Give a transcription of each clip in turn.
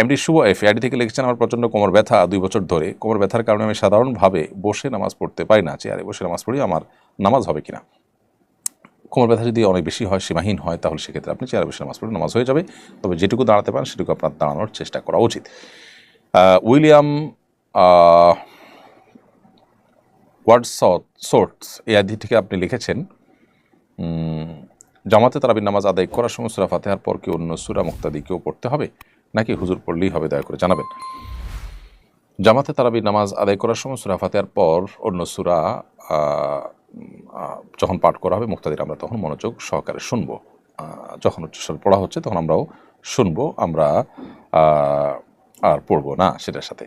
MD শুভ F ID থেকে লিখেছেন, আমার প্রচণ্ড কোমর ব্যথা দুই বছর ধরে। কোমর ব্যথার কারণে আমি সাধারণভাবে বসে নামাজ পড়তে পারি না। চেয়ারে বসে নামাজ পড়ি, আমার নামাজ হবে কিনা? কোমর ব্যথা যদি অনেক বেশি হয়, সীমাহীন হয়, তাহলে সেক্ষেত্রে আপনি চেয়ারে বসে নামাজ পড়ে নামাজ হয়ে যাবে। তবে যেটুকু দাঁড়াতে পারেন, সেটুকু আপনার দাঁড়ানোর চেষ্টা করা উচিত। উইলিয়াম ওয়ার্ড সোর্টস এই আদি থেকে আপনি লিখেছেন জামাতে তারাবির নামাজ আদায় করার সময় সুরা ফাতেহার পর কি অন্য সুরা মুক্তাদিকেও পড়তে হবে? নাকি হুজুর পড়লেই হবে, দয়া করে জানাবেন। জামাতে তারাবির নামাজ আদায় করার সময় সুরা ফাতেহার পর অন্য সুরা যখন পাঠ করা হবে মুক্তাদির, আমরা তখন মনোযোগ সহকারে শুনব। যখন উচ্চস্বর পড়া হচ্ছে, তখন আমরাও শুনব, আমরা আর পড়ব না সেটার সাথে।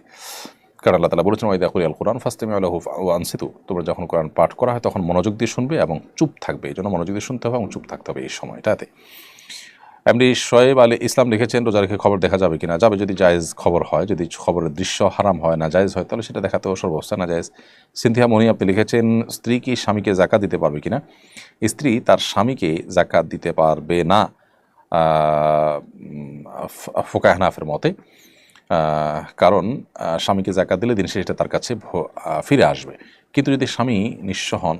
কারণ আল্লাহ তালা বলেছেন ওয়াইদা কুরিয়াল কোরআন ফাস্তেমি আল্লাহ আনসিতু। তোমরা যখন কোরআন পাঠ করা হয়, তখন মনোযোগ দিয়ে শুনবে এবং চুপ থাকবে। এই জন্য মনোযোগ দিয়ে শুনতে হবে এবং চুপ থাকতে হবে এই সময়টাতে। এমনি শোয়েব আলী ইসলাম লিখেছেন, রোজা রেখে খবর দেখা যাবে কিনা? যাবে যদি জায়েজ খবর হয়, যদি খবরের দৃশ্য হারাম হয়, না জায়েজ হয়, তাহলে সেটা দেখাতেও সর্বস্থা না জায়েজ। সিনথিয়া মনি, আপনি লিখেছেন, স্ত্রী কি স্বামীকে জাকাত দিতে পারবে কিনা? স্ত্রী তার স্বামীকে জাকাত দিতে পারবে না ফোকা হানাফের মতে কারণ স্বামীকে জাকাত দিলে দিন শেষে তার কাছে ফিরে আসবে। কিন্তু যদি স্বামী নিঃস্ব হন,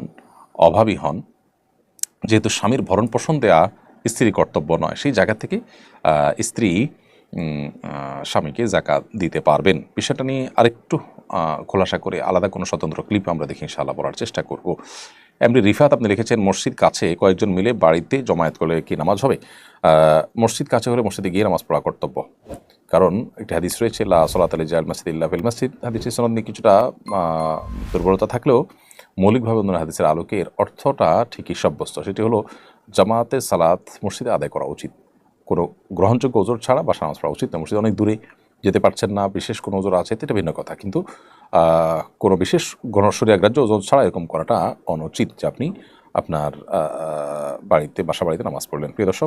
অভাবী হন, যেহেতু স্বামীর ভরণ পোষণ দেয়া স্ত্রীর কর্তব্য নয়, সেই জায়গা থেকে স্ত্রী স্বামীকে জাকাত দিতে পারবেন। বিষয়টা নিয়ে আরেকটু খোলাসা করে আলাদা কোনো স্বতন্ত্র ক্লিপ আমরা দেখি ইনশাআল্লাহ বলার চেষ্টা করব। এমনি রিফাত, আপনি লিখেছেন, মসজিদ কাছে কয়েকজন মিলে বাড়িতে জমায়েত করলে কি নামাজ হবে? মসজিদ কাছে হলে মসজিদে গিয়ে নামাজ পড়া কর্তব্য। কারণ একটি হাদিস রয়েছে, লা সলাত আলী জাল মাসিদ ইল্লা ফিল মসজিদ। হাদিসের সনদ নিয়ে কিছুটা দুর্বলতা থাকলেও মৌলিকভাবে অন্য হাদিসের আলোকে এর অর্থটা ঠিকই সাব্যস্ত। সেটি হলো জামাতে সালাত মসজিদে আদায় করা উচিত। কোনো গ্রহণযোগ্য ওজোর ছাড়া বাসা নামাজ পড়া উচিত না। মসজিদে অনেক দূরে যেতে পারছেন না, বিশেষ কোনো ওজোর আছে এটা ভিন্ন কথা। কিন্তু কোনো বিশেষ গণশরীয়াগ্রাহ্য ওজোর ছাড়া এরকম করাটা অনুচিত যে আপনি আপনার বাড়িতে, বাসা বাড়িতে নামাজ পড়লেন। প্রিয় দর্শক